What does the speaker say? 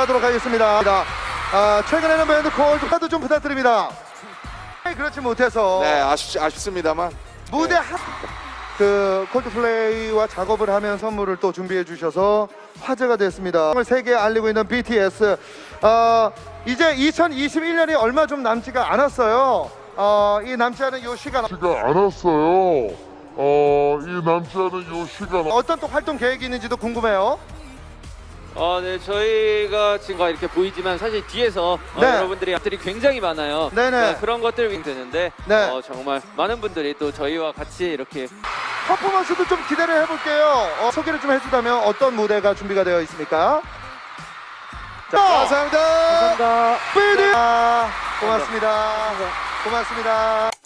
하도록 하겠습니다. 아, 최근에는 밴드 콜드도 좀 부탁드립니다. 네, 그렇지 못해서 네, 아쉽, 아쉽습니다만. 무대 한... 그 콜드플레이와 작업을 하면 선물을 또 준비해 주셔서 화제가 됐습니다. 세계에 알리고 있는 BTS. 어, 이제 2021년이 얼마 좀 남지가 않았어요. 어, 이 남지 않은 요 시간 가 않았어요. 어, 이 남지 않은 요 시간 어떤 또 활동 계획이 있는지도 궁금해요. 어, 네, 저희가 지금 이렇게 보이지만 사실 뒤에서 어, 네. 여러분들이 것들이 굉장히 많아요. 네네. 어, 그런 것들 되는데 네. 어, 정말 많은 분들이 또 저희와 같이 이렇게 퍼포먼스도 좀 기대를 해볼게요. 어, 소개를 좀 해주다면 어떤 무대가 준비가 되어 있습니까? 자, 감사합니다. BTS! 아, 고맙습니다. 고맙습니다.